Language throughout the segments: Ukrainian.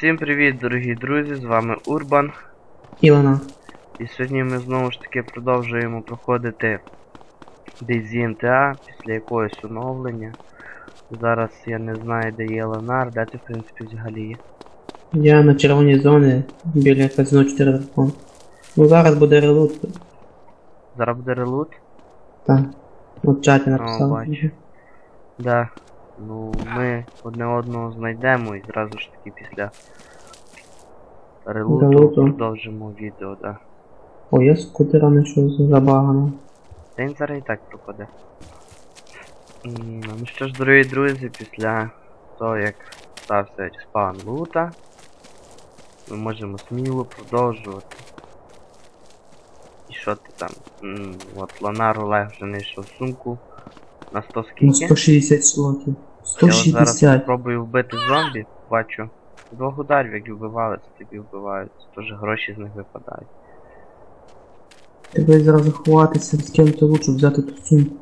Всім привіт, дорогі друзі! З вами Урбан. Ілона. І сьогодні ми знову ж таки продовжуємо проходити DayZ після якогось оновлення. Зараз я не знаю, де є Ленар, де ти в принципі взагалі є. Я на червоній зоні біля казино 4 дракон. Ну зараз буде релут. Зараз буде релут? Так. От чаті О, бачу. Да. Ну, ми одне одного знайдемо і зразу ж таки після релуту Релуту. продовжимо відео, да. О, я скутера знайшов забагано. День зараз і так пропаде. М, Ну що ж, дорогі друзі, після того як стався респаун лута, ми можемо сміло продовжувати. І що ти там? М, От Ланар Олег вже знайшов сумку на 100 Ну скільки. 160 слотів. Я от зараз 160. спробую вбити зомбі, бачу. Двох ударів, як вбивали, це тобі вбивають. Теж гроші з них випадають. Тебе зараз заховатися, з ким-то лучше взяти ту сумку.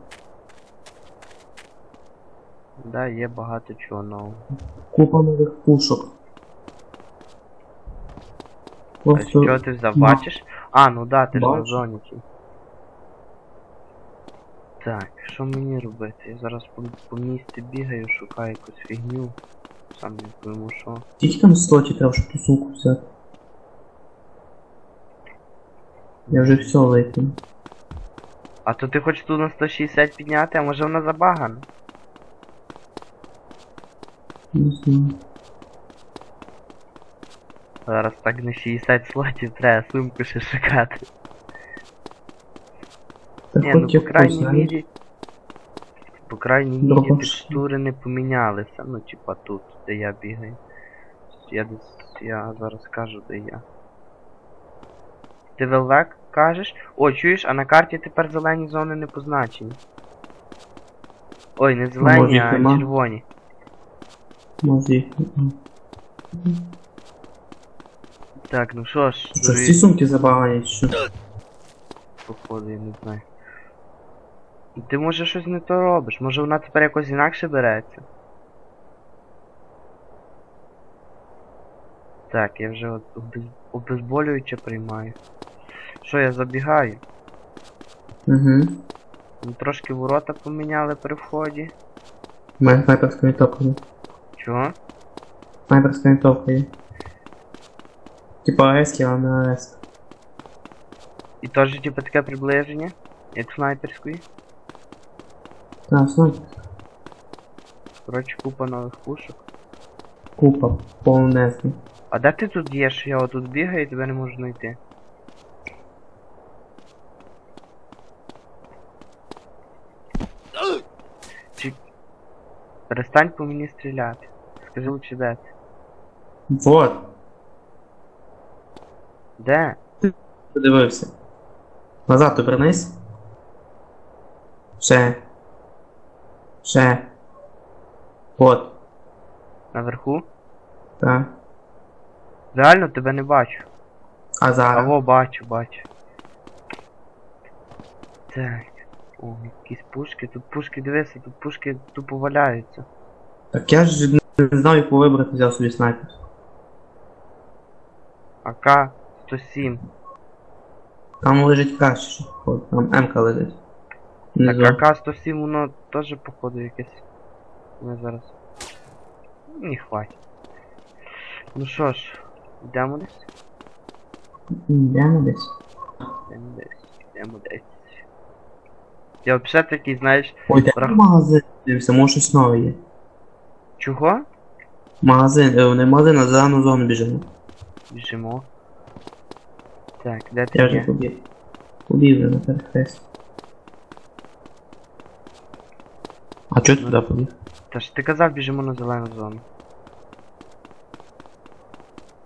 Да, є багато чого нового. Купа нових пушок. А Просто що ти взяв, бачиш? А, ну да, ти ж на Бачу. зоні. тій. Так, що мені робити? Я зараз по, по місті бігаю, шукаю якусь фігню. Сам не пойму що. скільки там слотів треба, щоб ту сумку взяти? Я вже все викину. А то ти хочеш тут на 160 підняти, а може вона забагана? Не знаю. Зараз так на 60 слотів треба сумку ще шукати. Та Ні, ну по крайній мірі. По крайній мірі текстури не помінялися. Ну, типа тут, де я бігаю. Я десь. Я зараз скажу, де я. Ти велвек кажеш? О, чуєш, а на карті тепер зелені зони не позначені. Ой, не зелені, може, а нема? червоні. Може Так, ну що ж, Що, всі сумки забагані, чи що? походу, я не знаю. Ти може щось не то робиш, може вона тепер якось інакше береться. Так, я вже обез... обезболююче приймаю. Що, я забігаю? Угу. Трошки ворота поміняли при вході. У мене снайперська винтовка є. Чого? Снайперська винтовка є. Типа АЕС, а не АЕС. І теж типу таке приближення, як снайперської. Снайпер. Коротше, купа нових пушок. Купа, повнезна. А де ти тут є, що я отут бігаю і тебе не можу знайти? Чи... Перестань по мені стріляти. Скажи лучше де ти. Вот, Де? подивився. Назад обернись. Ще. Ще. От. Наверху? Так. Реально тебе не бачу. А зараз. Аво, бачу, бачу. Так. О, якісь пушки. Тут пушки, дивися, тут пушки тупо валяються. Так я ж не знав, яку вибрати, взяв собі снайпер. АК 107. Там лежить краще, там М-ка лежить. Внизу. Так, АК-107 воно теж походу якесь. Ми зараз. Не хватить. Ну що ж, йдемо десь? Йдемо десь. Йдемо десь, йдемо десь. Я взагалі такий, знаєш, Ой, де Рах- магазин? Дивився, може щось нове є. чого? Магазин, е, не магазин, а зелену зону біжимо. Біжимо. Так, де ти Я вже є? побіг. Побіг вже на перехрест. А чого туди побіг? Та ж ти казав, біжимо на зелену зону.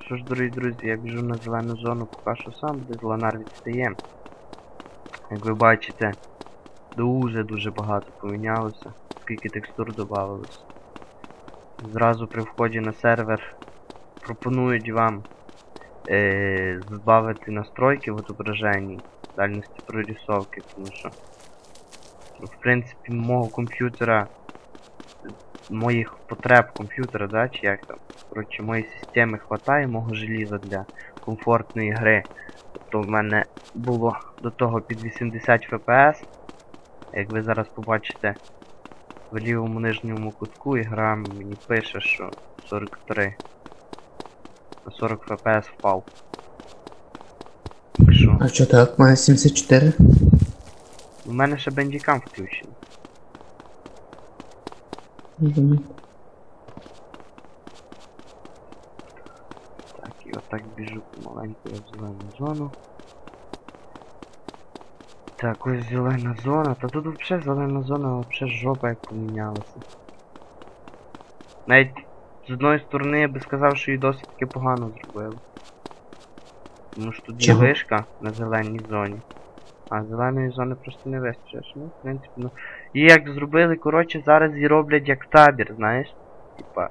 Що ж, дорогі друзі, я біжу на зелену зону, поки що сам, де Ланар відстає. Як ви бачите, дуже-дуже багато помінялося, скільки текстур додавалося. Зразу при вході на сервер пропонують вам е, збавити настройки в отображенні дальності прорисовки, тому що в принципі мого комп'ютера моїх потреб комп'ютера, да, чи як там. Коротше, моєї системи хватає мого желіза для комфортної гри. Тобто в мене було до того під 80 FPS. Як ви зараз побачите в лівому нижньому кутку і гра мені пише, що 43. На 40 FPS впав. Що, А що так, має 74? У мене ще бендікам включений. Мгм. Так, і отак біжу помаленьку в зелену зону. Так, ось зелена зона. Та тут взагалі зелена зона взагалі жопа як помінялася. Навіть з одної сторони я би сказав, що її досить таки погано зробили. Тому що тут є Чого? вишка на зеленій зоні. А зеленої зони просто не вистачиш. Ну, в принципі, ну. І як зробили, коротше, зараз її роблять як табір, знаєш? Типа,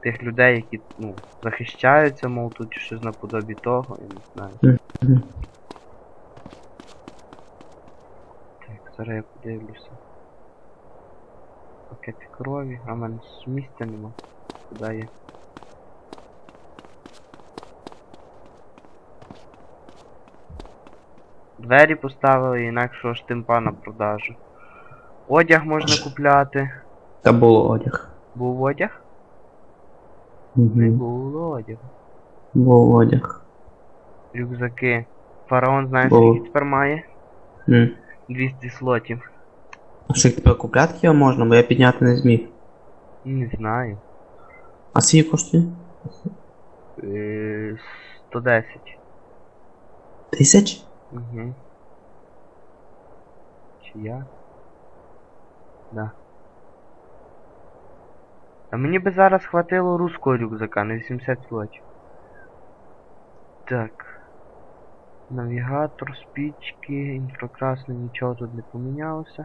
тих людей, які, ну, захищаються, мов тут щось наподобі того, я не знаю. Так, зараз я подивлюся. Пакети крові, а в мене місця нема. Куди є? Двері поставили, інакшого штимпа на продажу. Одяг можна купляти. Та було одяг. Був одяг? Не Угу. було одягу. Був одяг. Рюкзаки. Фараон знає, скільки тепер має? М. 200 слотів. А що тепер купляти його можна, бо я підняти не зміг. Не знаю. А скільки коштує? Е, 110. Тисяч? Угу. Чи я? Да. А мені би зараз хватило руського рюкзака на 80 слотів. Так. Навігатор, спічки, інфракрасне, нічого тут не помінялося.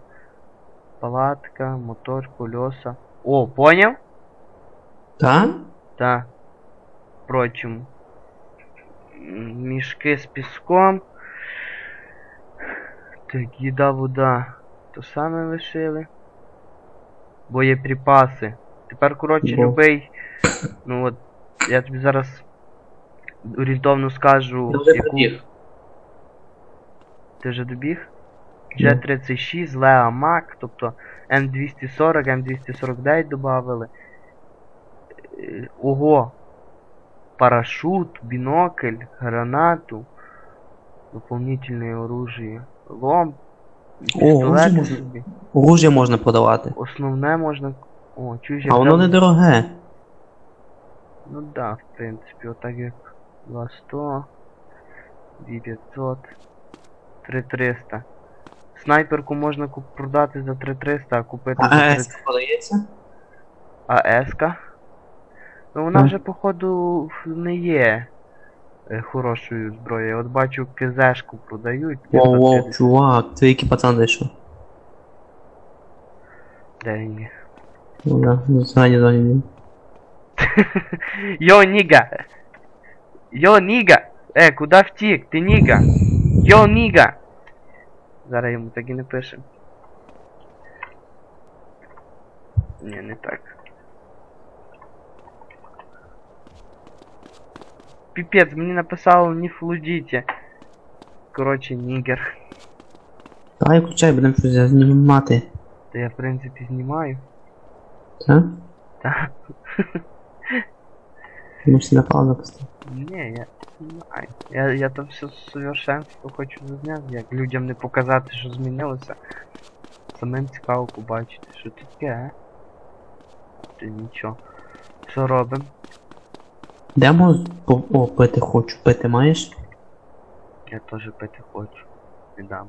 Палатка, мотор, колеса. О, поняв? Та? Та. Прочому. М, Мішки з піском. Так, їда, вода. То саме лишили. Боєприпаси. Тепер, коротше, Бо. любий. Ну от, я тобі зараз орієнтовно скажу, вже яку. пробіг. Ти вже добіг? Ну. G36, Lea Mac, тобто М240, М249 додавали. Е, Ого! Парашут, бінокль, гранату, дополнительне оружие, лом, пістолети оружие можна? Оружие можна продавати. Основне можна. О, чуєш, А воно взяв- недороге. Ну да, в принципі, отак як 200, 2500, 3300. Снайперку можна куп- продати за 3300, а купити за А 30. ЕС продається? А Еска? Ну вона Ну. вже походу не є хорошою зброєю. От бачу КЗшку продають. Воу, воу, чувак, це який пацан зайшов. Де він є? Ну да, в зелені зоні він. Йо, ніга! Йо, ніга! Е, куди втік? Ти ніга! Йо, ніга! Зараз йому так і не пишем. Ні, не так. Піпець, мені написало не флудіте. Коротше, нігер. Давай включай, будемо щось знімати. Та я в принципі знімаю. Так? Так. Можеш на паузу поставити. Ні, я знімаю. Я, я то все совершенство хочу зазняти, як людям не показати, що змінилося. Самим цікаво побачити, що таке, а? Ти нічого. Що робимо? Йдемо по... О, пити хочу. Пити маєш? Я теж пити хочу. Не дам.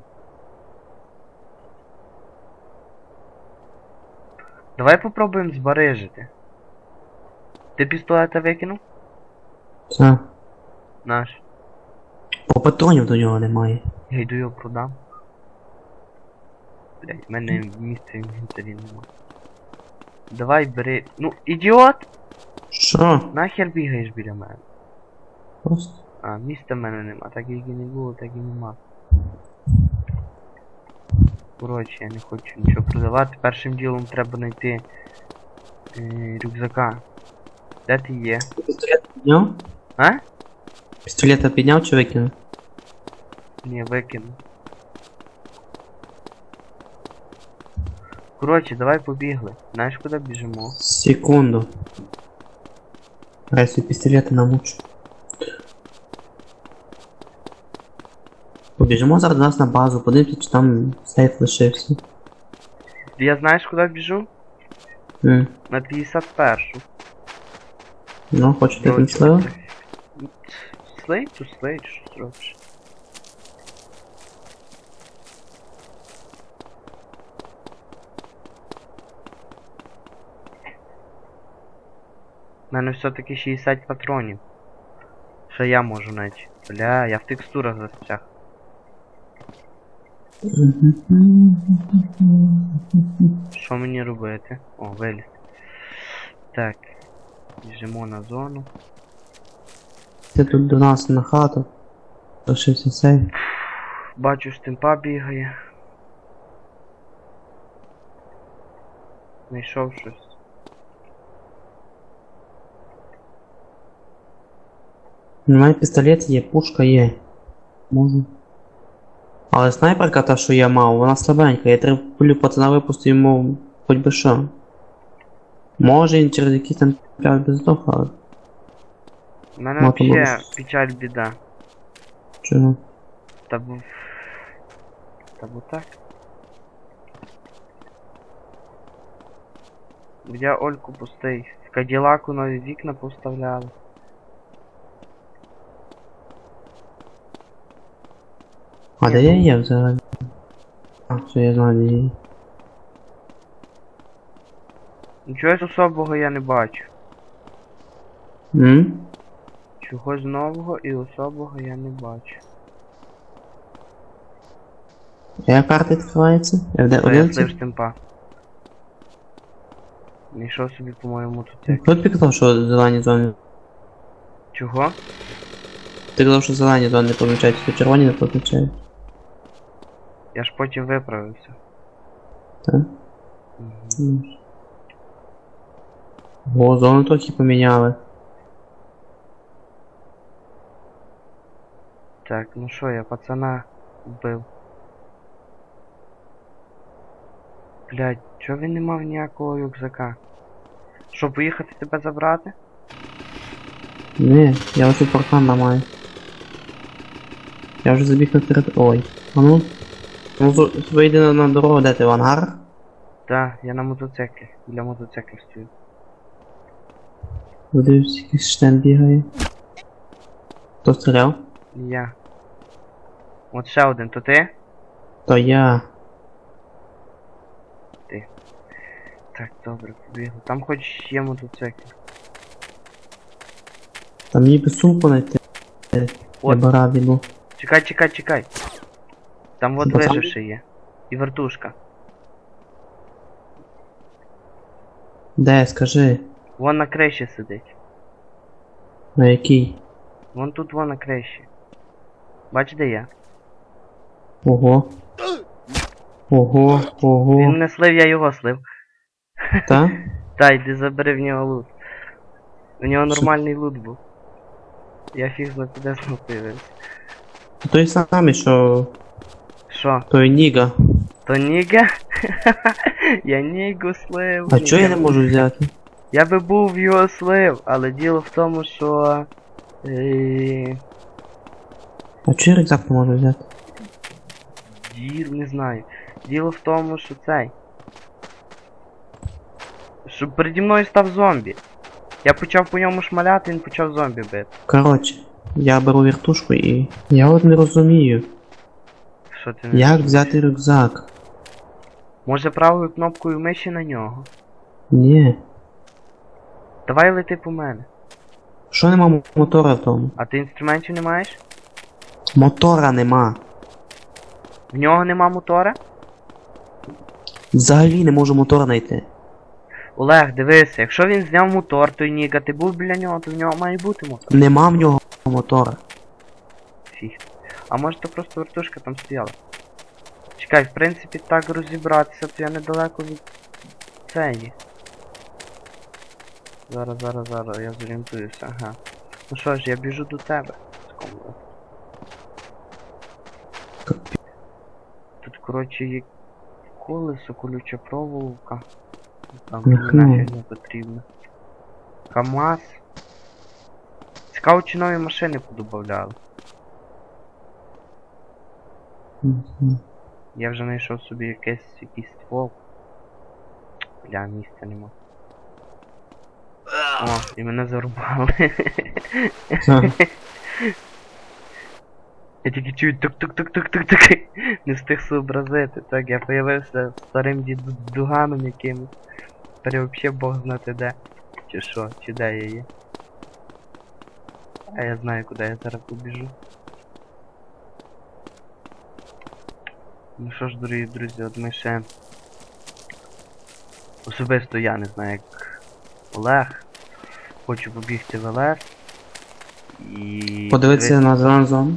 Давай попробуємо збарижити. Ти пістолета викинув? Так. Наш. По патронів до нього немає. Я йду його продам. Блять, в мене місця в інвентарі нема. Давай бери. Ну, ідіот! Що? Нахер бігаєш біля мене. Просто. А, місця в мене нема, так як і не було, так і нема. Коротше, я не хочу нічого продавати. Першим ділом треба знайти е, рюкзака. Де ти є? Пістолет підняв? А? Пістолета підняв чи викинув? Ні, викину. Коротше, давай побігли. Знаєш, куди біжимо? Секунду. Раз пістолета намучу. Побіжимо зараз нас на базу, подивимося, чи там сейф лишився. Я знаєш, куди біжу? Mm. На 51-шу. Ну, хочете Вроді відслив? би. Слей, то слей, що зробиш? У мене все-таки 60 патронів. Що я можу навіть. Бля, я в текстурах застряг. Що мені робити? О, виліз. Так. Біжимо на зону. Ти тут до нас на хату. Лишився сейф. Бачу, стимпа бігає. Знайшов щось. Немає пістолет є, пушка є. Можу. Але снайперка та, що я мав, вона слабенька. Я треба пацана випустив йому хоч би що. Може він через якийсь там п'ять би здох, але У мене взагалі можеш. печаль біда. чого? Та був. Та був так. Я Ольку пустий. В Каділаку нові вікна поставляли. А де я є взагалі? А, все, я я є. Особого я не бачу. М? Чогось нового і особого я не бачу. Яка карта відкривається? Я слив 11? штемпа. Знайшов собі, по-моєму, тут як. Хто тобі казав, що зелені зони? Чого? Ти казав, що зелені зони помічають, що червоні не помічають. Я ж потім виправився. Так? М. О, зону трохи поміняли. Так, ну що, я пацана вбив. Блядь, чого він не мав ніякого рюкзака? Що, поїхати тебе забрати? Не, я ось паркан ламаю. Я вже забіг на територію. Ой. А ну. Ну, з- вийди на, на дорогу, де ти в ангар? Так, я на мотоциклі. Біля мотоциклів стою. Подивився, якийсь штен бігає. Хто стріляв? Я. От ще один, то ти? То я. Ти. Так, добре, побігли. Там хоч є мотоцикл. Там ніби сумку знайти. Я От. б. Чекай, чекай, чекай. Там от Це пацан? виживший є. І вертушка. Де, скажи, Вон на криші сидить. на який? Вон тут вон на криші. Бач, де я? Ого. Ого, ого. Він не слив, я його слив. Та? Та, йди забери в нього лут. У нього нормальний лут був. Я фіг знає, куди знов появився. Той самий, що Що? той Ніга. То ніга? я нігу слив. А чого я не можу взяти? Я би був його слив, але діло в тому, що. Е... А чого я рюкзак не можу взяти? Діл, не знаю. Діло в тому, що цей. Що переді мною став зомбі. Я почав по ньому шмаляти, він почав зомбі бити. Коротше, я беру віртушку і. Я от не розумію. Що ти не Як взяти рюкзак? Може правою кнопкою миші на нього? Ні. Давай лети по мене. Що нема мотора в тому? А ти інструментів не маєш? Мотора нема. В нього нема мотора? Взагалі не можу мотора знайти. Олег, дивися, якщо він зняв мотор, то й Ніка, ти був біля нього, то в нього має бути мотор. Нема в нього мотора. Фіг. А може то просто вертушка там стояла. Чекай, в принципі, так розібратися, то я недалеко від цієї. Зараз, зараз, зараз, я зорієнтуюся, ага. Ну що ж, я біжу до тебе. Тут, коротше, є колесо, колюча проволока. Там мені не потрібно. КАМАЗ. Цікаво, чи нові машини подобавляли. Я вже знайшов собі якийсь якийсь ствол. Бля, місця нема. О, і мене зарубали. Я тільки чую тук-тук-тук-тук-тук-тук. Не встиг сообразити. Так, я появився старим діду дуганом якимось. Тепер вообще бог знати де. Чи що, чи де я є. А я знаю, куди я зараз побіжу. Ну що ж, дорогі друзі, от ми ще. Особисто я не знаю, як Олег. Хочу побігти в ЛС. І. Подивитися на зелену зону.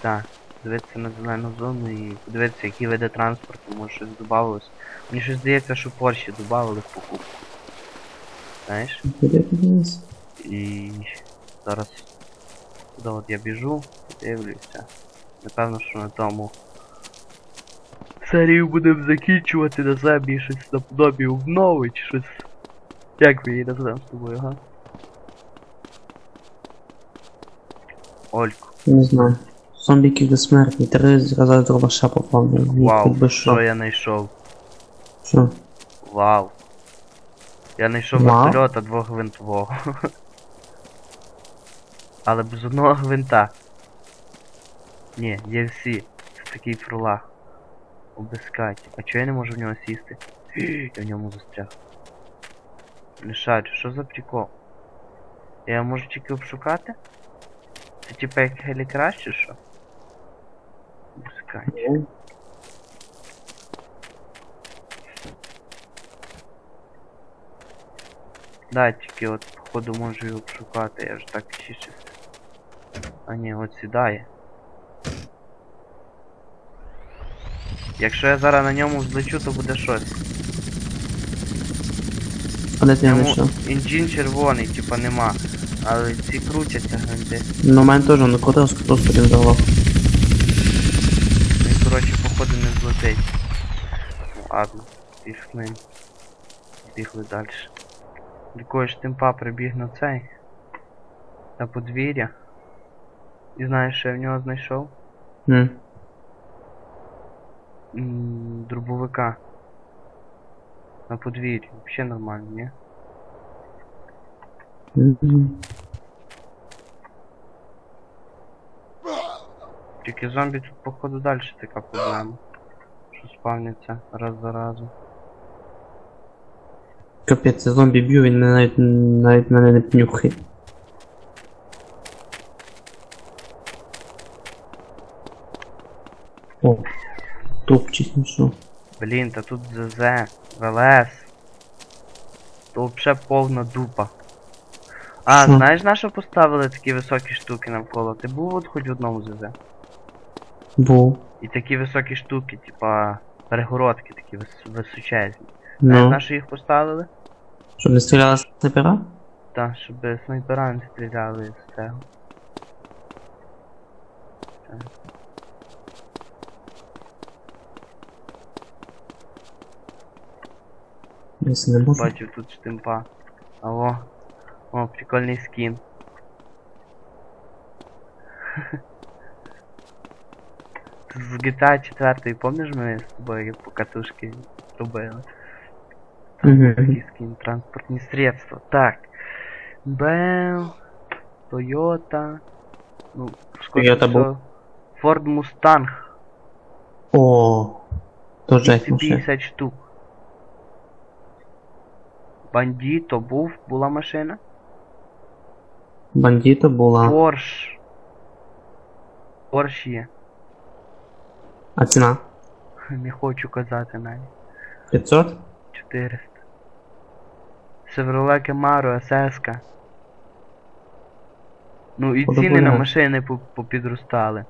Так, дивитися на зелену зону і подивитися, які види транспорту, може щось додавалось. Мені щось здається, що Порші додавали в покупку. Знаєш? І зараз туди от я біжу, дивлюся. Напевно, що на тому серію будемо закінчувати на землі щось наподобі обнови чи щось. Як ми її назвемо з тобою, га? Олько. Не знаю. Зомбіки безсмертні, три зразу дробаша попав. Вау, що що. я знайшов. Що? Вау. Я знайшов вертольота двохгвинтового. Але без одного гвинта. Ні, є всі. Це такий фрулах. Обискать. А чого я не можу в нього сісти? Я в ньому застряг. Лишать, що за прикол? Я можу тільки обшукати? Це типа як гелікраш чи що? Обискать. Да, тільки от походу можу його обшукати, я ж так чищу. А ні, от сідає. Якщо я зараз на ньому злечу, то буде щось. А де ти Йому знайшов? інжин червоний, типа нема. Але ці крутяться гранди. Ну, у мене теж, ну куди просто він давав. Він, коротше, походу не злетить. Ну ладно, пішли. Бігли далі. Якогось тимпа прибіг на цей. На подвір'я. І знаєш, що я в нього знайшов? М. Дробовика. На подвір'ї. Вообще нормально, ні? Мгм. Тільки зомбі тут походу далі така проблема. Що спавняться раз за разом. Капець, я зомбі б'ю, він не- навіть, навіть мене не пнюхає. О, топчись, ну що. Блін, та тут ЗЗ, ВЛС. То вообще повна дупа. А, Що? знаєш на що поставили такі високі штуки навколо? Ти був от хоч в одному ЗЗ? Був. І такі високі штуки, типа перегородки такі вис височезні. Знаєш, Ну, на що їх поставили? щоб не стріляла снайпера? Та, щоб снайпера не стріляли з цього. Так. Якщо не можу. Бачив тут штимпа. Алло. О, прикольний скін. З GTA 4, помниш ми з тобою по катушки робили? Мгм. Такий скін, транспортні средства. Так. БМ, Toyota. Ну, скоріше Toyota був. всього, Ford Mustang. О, то жесть машина. 250 штук. Бандіто був, була машина. Бандіто була. Порш. Порш є. А ціна? Не хочу казати навіть. 500? 400. Chevrolet Camaro, SS. Ну і ціни на машини попідростали.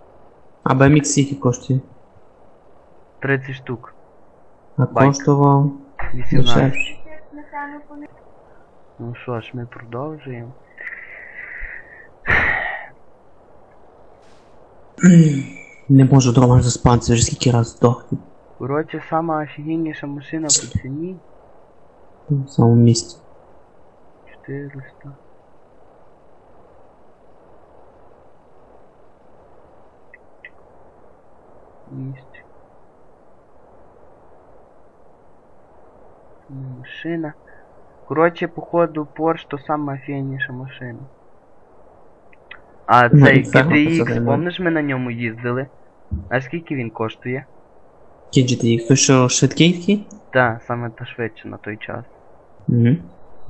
А BMX скільки коштує? 30 штук. А Байк. коштував 18. Дешевше. Ну що ж, ми продовжуємо. Не можу нормально заспатися, вже скільки раз здохнув Коротше, сама офігенніша машина по ціні в самому місці. 400. Місць. Ну, Машина. Коротше, походу, Porsche то сама офігенніша машина. А Ну, цей це це GTX, помниш ми на ньому їздили? А скільки він коштує? GTX? Той що швидкий такий? Так, саме та швидше на той час. Угу.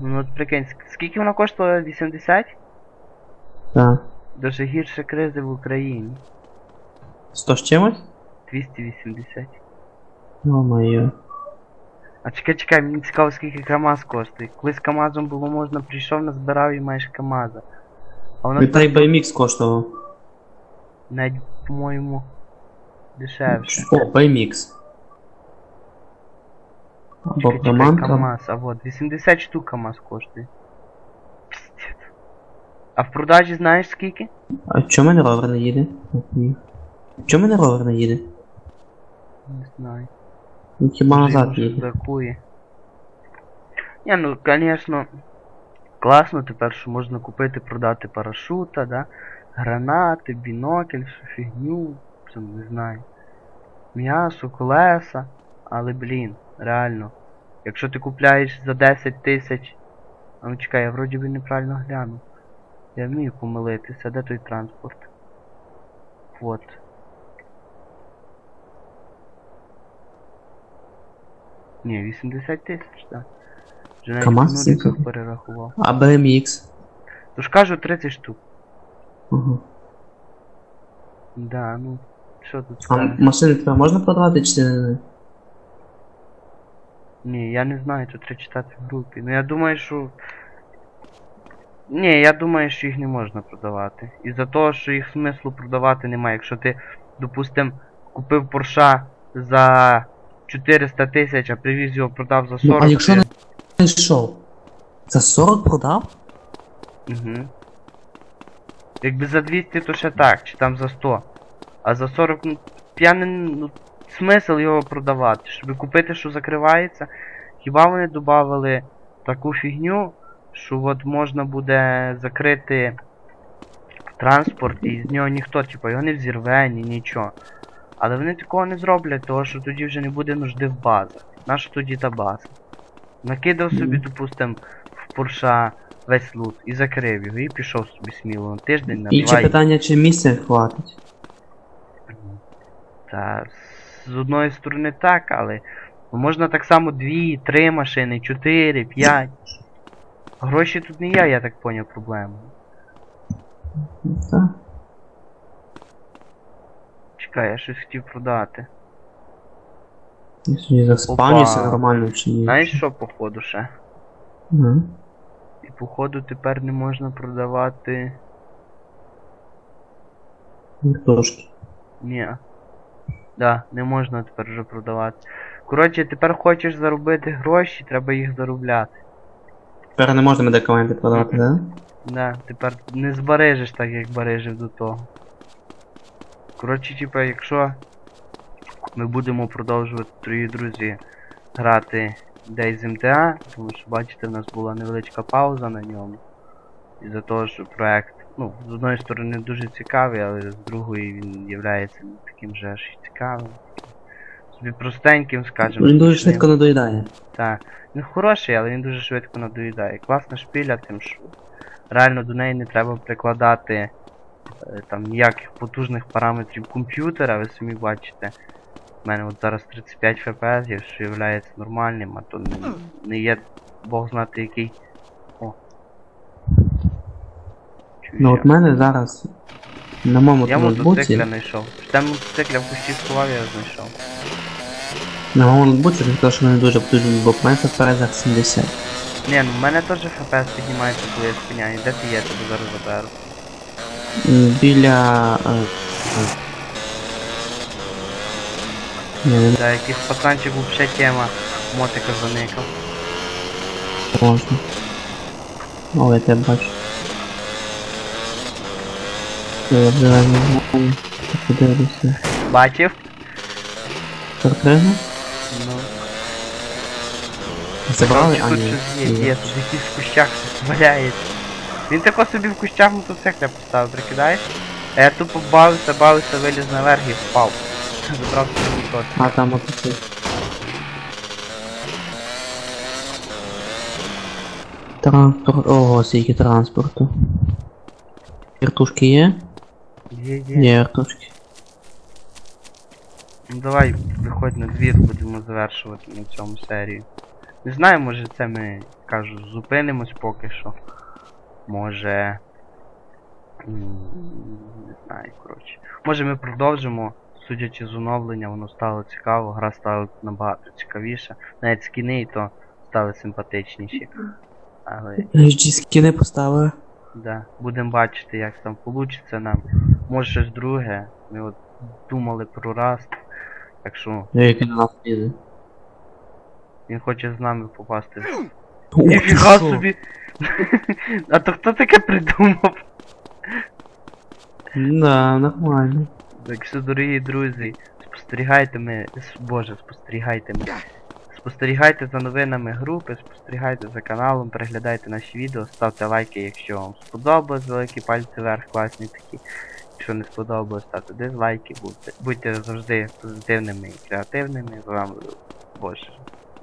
Ну от прикинь, ск- скільки вона коштувала? 80? Так. Дуже гірше кризи в Україні. 100 з чимось? 280. О моє. А чекай, чекай, мені цікаво, скільки КАМАЗ коштує. Колись КАМАЗом було можна, прийшов, назбирав і маєш КАМАЗа. А вона Віталій BMX коштував. навіть, по-моєму, дешевше. О, BMX. Або Чекай, чекай. КАМАЗ, а вот, 80 штук КАМАЗ коштує. Пиздец. А в продажі знаєш скільки? А чому мене ровер не їде? Чому мене ровер не їде? Не знаю. Ну хіба назад їде. бракує. Ні, ну, конечно, класно тепер, що можна купити, продати парашута, да? Гранати, бінокль, всю фігню, це не знаю. М'ясо, колеса, але блін, реально. Якщо ти купляєш за 10 тисяч. А ну чекай, я вроді би неправильно глянув. Я вмію помилитися, де той транспорт? Вот. Ні, 80 тисяч, так. Вже навіть КамАЗ 70? перерахував. А BMX? Тож кажу 30 штук. Ага. Да, ну. Що тут А скажеш? машини тепер можна продавати чи не? Ні, я не знаю, тут треба читати в групі. Ну я думаю, що. Ні, я думаю, що їх не можна продавати. І за того, що їх смислу продавати немає. Якщо ти, допустим, купив Порша за 400 тисяч, а привіз його продав за 40 Ну, а якщо не знайшов? За 40 продав? Угу. Якби за 200, то ще так, чи там за 100. А за 40, ну, не, ну, смисл його продавати. Щоб купити, що закривається. Хіба вони додавали таку фігню, що от можна буде закрити транспорт і з нього ніхто, типу, його не взірве, ні нічого. Але вони такого не зроблять, тому що тоді вже не буде нужди в базах. Наша тоді та база. Накидав собі, допустим, в Порша весь лут і закрив його, і пішов собі сміло на тиждень, на Інше два. і- питання, чи місця хватить. Та з одної сторони так, але можна так само дві, три машини, чотири, п'ять. Гроші тут не є, я так поняв, проблема. Так. Чекай, я щось хотів продати. Сьогодні заспавнюся нормально чи ні. Знаєш що, походу, ще? Ага. І походу тепер не можна продавати. Трошки. Ні. Да, не можна тепер вже продавати. Коротше, тепер хочеш заробити гроші, треба їх заробляти. Тепер не можна медикаменти продавати, да? Да, тепер не збережеш так, як барижив до того. Коротше, типа, якщо ми будемо продовжувати, дорогі друзі, грати Days MTA, тому що бачите, в нас була невеличка пауза на ньому. Із-за того, що проект, ну, з одної сторони дуже цікавий, але з другої він є таким же аж і цікавим. Собі простеньким, скажімо. Він дуже смішним. швидко надоїдає. Так. Він хороший, але він дуже швидко надоїдає. Класна шпиля, тим що реально до неї не треба прикладати там ніяких потужних параметрів комп'ютера, ви самі бачите. У мене от зараз 35 FPS, що є нормальним, а то не, не є Бог знати який. О. Ну от я- мене зараз на моєму я мотоцикля ноутбуці, знайшов. Там мотоцикля в кущі сховав, я знайшов. на моєму ноутбуці ніхто що не дуже потужний, бо в мене це 70. Ні, ну в мене теж FPS піднімається, коли я спиняю. Де ти є, тебе зараз заберу. Біля... е, е, не Да, якийсь пацанчик вообще тема мотика заникав. можна. О, я тебе бачу. Я обзираю не подивлюся. Бачив? Торкригну? Ну. Забрали? А ні. є, є, тут якийсь в кущах валяється. Він тако собі в кущах мотоцикля поставив, прикидаєш? А я тупо бавився, бавився, виліз наверх і впав. Забрав собі мотоцикл. А там мотоцикл. Транспорт. Ого, скільки транспорту. Вертушки є? Є, є. Є вертушки. Ну давай, виходь на двір, будемо завершувати на цьому серію. Не знаю, може це ми, кажу, зупинимось поки що. Може. Не знаю, коротше. Може ми продовжимо, судячи з оновлення, воно стало цікаво, гра стала набагато цікавіша. Навіть скіни і то стали симпатичніші. Але HD скини поставили. Да, будемо бачити, як там получиться нам. Може щось друге. Ми от думали про Раст. Так що Який на нас він хоче з нами попасти. Ніфіга собі! А то хто таке придумав? Да, нормально. Так що, дорогі друзі, спостерігайте ми. Боже, спостерігайте ми. Спостерігайте за новинами групи, спостерігайте за каналом, переглядайте наші відео, ставте лайки, якщо вам сподобалось, великі пальці вверх, класні такі. Якщо не сподобалось, ставте дизлайки, будьте, будьте завжди позитивними і креативними. З вами Боже.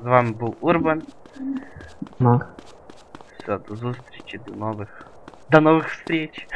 З вами був Урбан. Все, до зустрічі, до нових. До нових встреч!